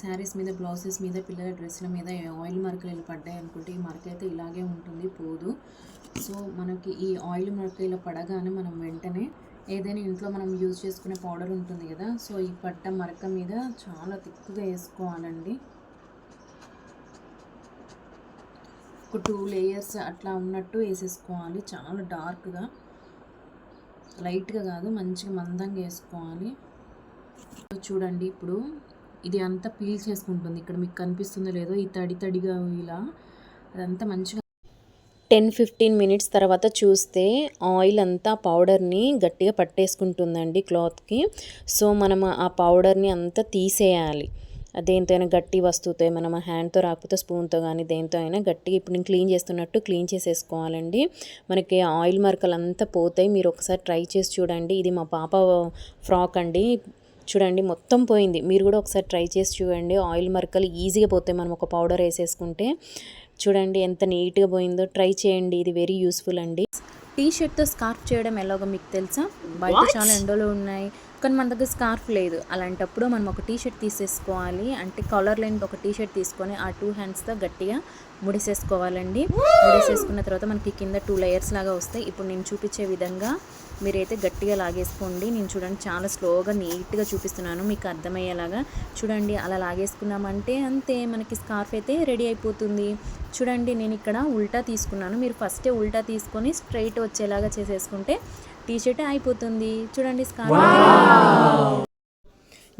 శారీస్ మీద బ్లౌజెస్ మీద పిల్లల డ్రెస్సుల మీద ఆయిల్ మరకలు ఇలా పడ్డాయి అనుకుంటే ఈ మరక అయితే ఇలాగే ఉంటుంది పోదు. సో మనకి ఈ ఆయిల్ మరక ఇలా పడగానే మనం వెంటనే ఏదైనా ఇంట్లో మనం యూజ్ చేసుకునే పౌడర్ ఉంటుంది కదా సో ఈ పట్ట మరక మీద చాలా తిక్కుగా వేసుకోవాలండి. ఒక టూ లేయర్స్ అట్లా ఉన్నట్టు వేసేసుకోవాలి చాలా డార్క్గా. లైట్గా కాదు మంచిగా మందంగా వేసుకోవాలి. చూడండి ఇప్పుడు ఇది అంతా పీల్ చేసుకుంటుంది. ఇక్కడ మీకు కనిపిస్తుందో లేదో ఈ తడి తడిగా ఇలా అదంతా మంచిగా టెన్ ఫిఫ్టీన్ మినిట్స్ తర్వాత చూస్తే ఆయిల్ అంతా పౌడర్ని గట్టిగా పట్టేసుకుంటుందండి క్లాత్కి. సో మనం ఆ పౌడర్ని అంతా తీసేయాలి. దేంతో అయినా గట్టి వస్తువుతో మనం హ్యాండ్తో రాకపోతే స్పూన్తో కానీ దేంతో అయినా గట్టిగా ఇప్పుడు నేను క్లీన్ చేస్తున్నట్టు క్లీన్ చేసేసుకోవాలండి. మనకి ఆయిల్ మరకలు అంతా పోతాయి. మీరు ఒకసారి ట్రై చేసి చూడండి. ఇది మా పాప ఫ్రాక్ అండి. చూడండి మొత్తం పోయింది. మీరు కూడా ఒకసారి ట్రై చేసి చూడండి. ఆయిల్ మరకలు ఈజీగా పోతాయి. మనం ఒక పౌడర్ వేసేసుకుంటే చూడండి ఎంత నీట్గా పోయిందో. ట్రై చేయండి. ఇది వెరీ యూస్ఫుల్ అండి. టీ షర్ట్తో స్కార్ఫ్ చేయడం ఎలాగో మీకు తెలుసా? బయట చాలా ఎండలు ఉన్నాయి. కానీ మన దగ్గర స్కార్ఫ్ లేదు. అలాంటప్పుడు మనం ఒక టీ షర్ట్ తీసేసుకోవాలి. అంటే కలర్ లేని ఒక టీ షర్ట్ తీసుకొని ఆ టూ హ్యాండ్స్తో గట్టిగా ముడిసేసుకోవాలండి. ముడిసేసుకున్న తర్వాత మనకి కింద టూ లేయర్స్ లాగా వస్తాయి. ఇప్పుడు నేను చూపించే విధంగా మీరైతే గట్టిగా లాగేసుకోండి. నేను చూడండి చాలా స్లోగా నీట్గా చూపిస్తున్నాను. మీకు అర్థమయ్యేలాగా చూడండి అలా లాగేసుకున్నామంటే అంతే మనకి స్కార్ఫ్ అయితే రెడీ అయిపోతుంది. చూడండి నేను ఇక్కడ ఉల్టా తీసుకున్నాను. మీరు ఫస్టే ఉల్టా తీసుకొని స్ట్రైట్ వచ్చేలాగా చేసేసుకుంటే టీ షర్ట్ అయిపోతుంది. చూడండి స్కార్ఫ్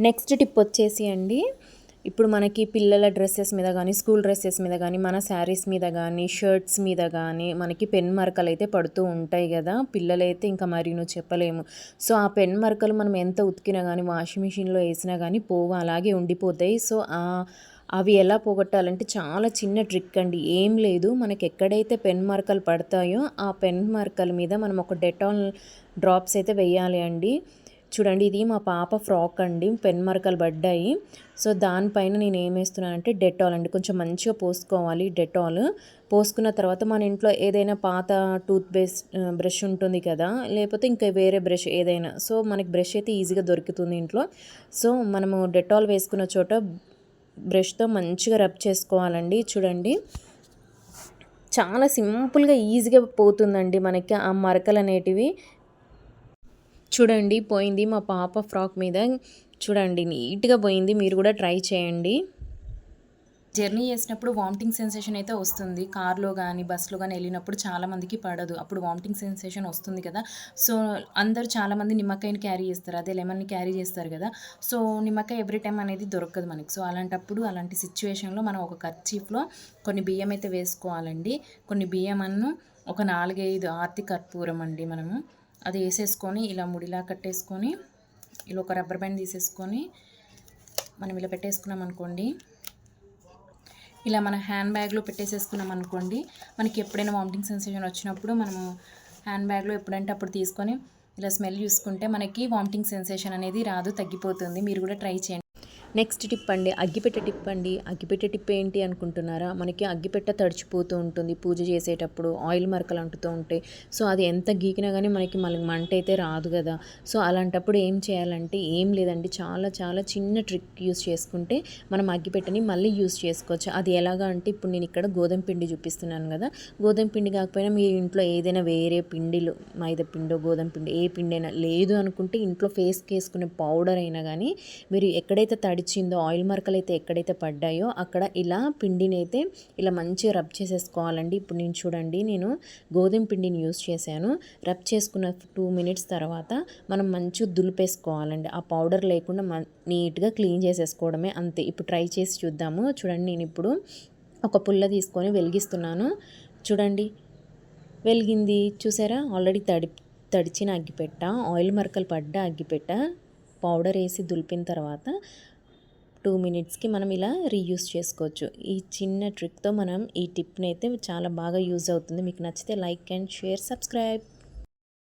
నెక్స్ట్ టిప్ వచ్చేసి అండి ఇప్పుడు మనకి పిల్లల డ్రెస్సెస్ మీద కానీ స్కూల్ డ్రెస్సెస్ మీద కానీ మన శారీస్ మీద కానీ షర్ట్స్ మీద కానీ మనకి పెన్ మరకలు అయితే పడుతూ ఉంటాయి కదా. పిల్లలైతే ఇంకా మరి నువ్వు చెప్పలేము. సో ఆ పెన్ మరకలు మనం ఎంత ఉతికినా కానీ వాషింగ్ మిషన్లో వేసినా కానీ పోవు అలాగే ఉండిపోతాయి. సో ఆ అవి ఎలా పోగొట్టాలంటే చాలా చిన్న ట్రిక్ అండి. ఏం లేదు మనకి ఎక్కడైతే పెన్ మార్కలు పడతాయో ఆ పెన్ మార్కల మీద మనం ఒక డెటాల్ డ్రాప్స్ అయితే వేయాలి అండి. చూడండి ఇది మా పాప ఫ్రాక్ అండి పెన్ మరకలు పడ్డాయి. సో దానిపైన నేను ఏం వేస్తున్నానంటే డెటాల్ అండి. కొంచెం మంచిగా పోసుకోవాలి డెటాల్. పోసుకున్న తర్వాత మన ఇంట్లో ఏదైనా పాత టూత్ పేస్ట్ బ్రష్ ఉంటుంది కదా లేకపోతే ఇంకా వేరే బ్రష్ ఏదైనా. సో మనకి బ్రష్ అయితే ఈజీగా దొరుకుతుంది ఇంట్లో. సో మనము డెటాల్ వేసుకున్న చోట బ్రష్తో మంచిగా రబ్ చేసుకోవాలండి. చూడండి. చాలా సింపుల్గా ఈజీగా పోతుందండి మనకి ఆ మరకలు అనేటివి. చూడండి పోయింది మా పాప ఫ్రాక్ మీద. చూడండి నీట్గా పోయింది. మీరు కూడా ట్రై చేయండి. జర్నీ చేసినప్పుడు వామిటింగ్ సెన్సేషన్ అయితే వస్తుంది. కార్లో కానీ బస్సులో కానీ వెళ్ళినప్పుడు చాలామందికి పడదు. అప్పుడు వామిటింగ్ సెన్సేషన్ వస్తుంది కదా. సో అందరు చాలామంది నిమ్మకాయని క్యారీ చేస్తారు. అదే లెమన్ని క్యారీ చేస్తారు కదా. సో నిమ్మకాయ ఎవ్రీ టైం అనేది దొరకదు మనకి. సో అలాంటప్పుడు అలాంటి సిచ్యువేషన్లో మనం ఒక కర్చీఫ్లో కొన్ని బియ్యం అయితే వేసుకోవాలండి. కొన్ని బియ్యం అన్ను ఒక నాలుగైదు ఆర్తి కర్పూరం అండి మనము. అది వేసేసుకొని ఇలా ముడిలా కట్టేసుకొని ఇలా ఒక రబ్బర్ బ్యాండ్ తీసేసుకొని మనం ఇలా పెట్టేసుకున్నాం అనుకోండి ఇలా మన హ్యాండ్ బ్యాగ్లో పెట్టేసేసుకున్నాం అనుకోండి మనకి ఎప్పుడైనా వామిటింగ్ సెన్సేషన్ వచ్చినప్పుడు మనము హ్యాండ్ బ్యాగ్లో ఎప్పుడంటే అప్పుడు తీసుకొని ఇలా స్మెల్ చూసుకుంటే మనకి వామిటింగ్ సెన్సేషన్ అనేది రాదు తగ్గిపోతుంది. మీరు కూడా ట్రై చేయండి. నెక్స్ట్ టిప్ అండి అగ్గిపెట్టె టిప్ అండి. అగ్గిపెట్టె టిప్ ఏంటి అనుకుంటున్నారా? మనకి అగ్గిపెట్ట తడిచిపోతూ ఉంటుంది పూజ చేసేటప్పుడు ఆయిల్ మరకలు అంటుతూ ఉంటాయి. సో అది ఎంత గీకినా కానీ మనకి మనకి మంట అయితే రాదు కదా. సో అలాంటప్పుడు ఏం చేయాలంటే ఏం లేదండి చాలా చాలా చిన్న ట్రిక్ యూస్ చేసుకుంటే మనం అగ్గిపెట్టని మళ్ళీ యూస్ చేసుకోవచ్చు. అది ఎలాగా అంటే ఇప్పుడు నేను ఇక్కడ గోధుమ పిండి చూపిస్తున్నాను కదా. గోధుమ పిండి కాకపోయినా మీ ఇంట్లో ఏదైనా వేరే పిండిలు మైదా పిండో గోధుమ పిండి ఏ పిండి అయినా లేదు అనుకుంటే ఇంట్లో ఫేస్కి వేసుకునే పౌడర్ అయినా కానీ మీరు ఎక్కడైతే తడి తడిచిందో ఆయిల్ మరకలు అయితే ఎక్కడైతే పడ్డాయో అక్కడ ఇలా పిండిని అయితే ఇలా మంచిగా రబ్ చేసేసుకోవాలండి. ఇప్పుడు నేను చూడండి నేను గోధుమ పిండిని యూస్ చేశాను. రబ్ చేసుకున్న టూ మినిట్స్ తర్వాత మనం మంచిగా దులిపేసుకోవాలండి. ఆ పౌడర్ లేకుండా నీట్గా క్లీన్ చేసేసుకోవడమే అంతే. ఇప్పుడు ట్రై చేసి చూద్దాము. చూడండి నేను ఇప్పుడు ఒక పుల్ల తీసుకొని వెలిగిస్తున్నాను. చూడండి వెలిగింది. చూసారా? ఆల్రెడీ తడి తడిచిన అగ్గిపెట్ట ఆయిల్ మరకలు పడ్డ అగ్గిపెట్ట పౌడర్ వేసి దులిపిన తర్వాత టూ మినిట్స్కి మనం ఇలా రీయూస్ చేసుకోవచ్చు. ఈ చిన్న ట్రిక్తో మనం ఈ టిప్ని అయితే చాలా బాగా యూజ్ అవుతుంది. మీకు నచ్చితే లైక్ అండ్ షేర్ సబ్స్క్రైబ్.